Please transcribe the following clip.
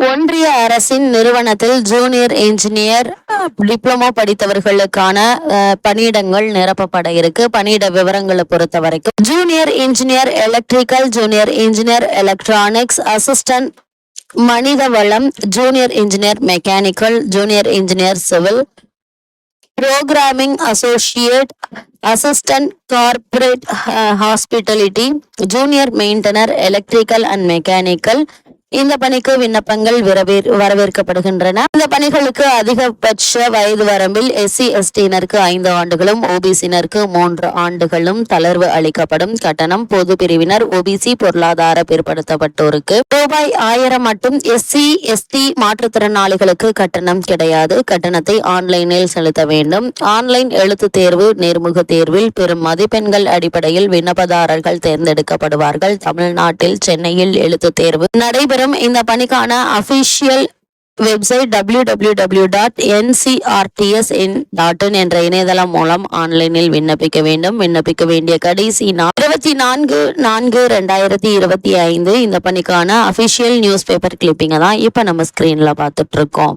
ஒன்றிய அரசின் நிறுவனத்தில் ஜூனியர் இன்ஜினியர் டிப்ளமோ படித்தவர்களுக்கான பணியிடங்கள் நிரப்பப்பட இருக்கு. பணியிட விவரங்களை பொறுத்த வரைக்கும் junior engineer electrical junior engineer electronics assistant மனித வளம் junior engineer mechanical junior engineer civil programming associate assistant corporate hospitality junior maintainer electrical and mechanical இந்த பணிக்கு விண்ணப்பங்கள் வரவேற்கப்படுகின்றன. இந்த பணிகளுக்கு அதிகபட்ச வயது வரம்பில் எஸ்சி எஸ்டியினருக்கு ஐந்து ஆண்டுகளும் ஓபிசினருக்கு மூன்று ஆண்டுகளும் தளர்வு அளிக்கப்படும் கட்டணம். பொது பிரிவினர் ஓபிசி பொருளாதார பிற்படுத்தப்பட்டோருக்கு ரூபாய் ஆயிரம் மட்டும் எஸ்சி எஸ்டி மாற்றுத்திறனாளிகளுக்கு கட்டணம் கிடையாது. கட்டணத்தை ஆன்லைனில் செலுத்த வேண்டும். ஆன்லைன் எழுத்து தேர்வு நேர்முக தேர்வில் பெரும் மதிப்பெண்கள் அடிப்படையில் விண்ணப்பதாரர்கள் தேர்ந்தெடுக்கப்படுவார்கள். தமிழ்நாட்டில் சென்னையில் எழுத்து தேர்வு நடைபெறும் இந்த பணிக்கான official website W W W dot NCRTS dot in என்ற இணையதளம் மூலம் ஆன்லைனில் விண்ணப்பிக்க வேண்டும். விண்ணப்பிக்க வேண்டிய கடைசி நாள் இருபத்தி நான்கு நான்கு ரெண்டாயிரத்தி இருபத்தி ஐந்து. இந்த பணிக்கான அபிஷியல் நியூஸ் பேப்பர் கிளிப்பிங்கை தான் இப்போ நம்ம ஸ்க்ரீனில் பார்த்துட்டு இருக்கோம்.